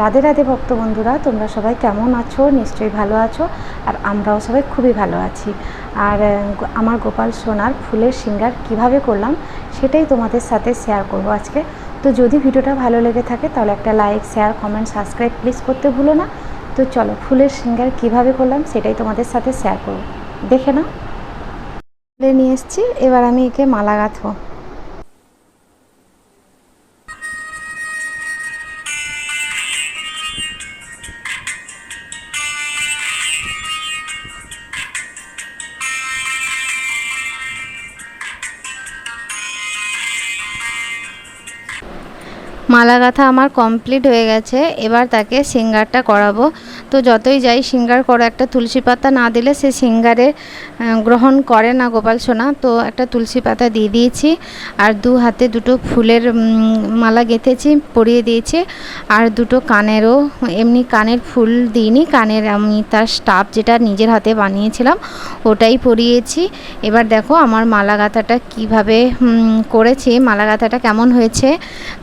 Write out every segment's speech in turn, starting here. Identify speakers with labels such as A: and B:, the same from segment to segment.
A: রাধে রাধে ভক্ত বন্ধুরা, তোমরা সবাই কেমন আছো? নিশ্চয়ই ভালো আছো, আর আমরাও সবাই খুবই ভালো আছি। আর আমার গোপাল সোনার ফুলের সিঙ্গার কীভাবে করলাম, সেটাই তোমাদের সাথে শেয়ার করব আজকে। তো যদি ভিডিওটা ভালো লেগে থাকে, তাহলে একটা like share comment subscribe please করতে ভুলো না। তো চলো, ফুলের সিঙ্গার কীভাবে করলাম, সেটাই তোমাদের সাথে শেয়ার করব। দেখে ফুলে নিয়ে এসেছি, এবার আমি একে মালা গাঁথবো। মালা গাঁথা আমার কমপ্লিট হয়ে গেছে, এবার তাকে সিঙ্গারটা করাবো। তো যতই যাই সিঙ্গার করো, একটা তুলসী পাতা না দিলে সে সিঙ্গারে গ্রহণ করে না গোপাল সোনা। তো একটা তুলসী পাতা দিয়ে দিয়েছি, আর দু হাতে দুটো ফুলের মালা গেঁথেছি, পরিয়ে দিয়েছি, আর দুটো কানেরও। এমনি কানের ফুল দিইনি, কানের আমি তার স্টাফ যেটা নিজের হাতে বানিয়েছিলাম, ওটাই পরিয়েছি। এবার দেখো আমার মালা গাঁথাটা কীভাবে করেছি মালা গাঁথাটা কেমন হয়েছে।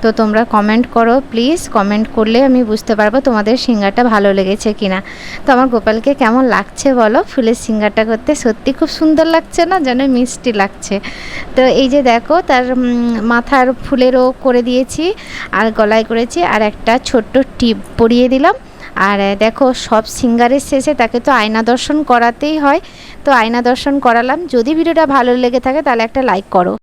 A: তো তোমরা কমেন্ট করো প্লিজ কমেন্ট করলে আমি বুঝতে পারব তোমাদের সিঙ্গারটা ভালো লেগেছে কিনা। তো আমার গোপালকে কেমন লাগছে বলো? ফুলের সিঙ্গারটা করতে সত্যি খুব সুন্দর লাগছে না? যেন মিষ্টি লাগছে। তো এই যে দেখো, তার মাথার ফুলেরও করে দিয়েছি, আর গলায় করেছি, আর একটা ছোট্ট টিপ পরিয়ে দিলাম। আর দেখো, সব সিঙ্গারের শেষে তাকে তো আয়না দর্শন করাতেই হয়। তো আয়না দর্শন করালাম। যদি ভিডিওটা ভালো লেগে থাকে তাহলে একটা লাইক করো।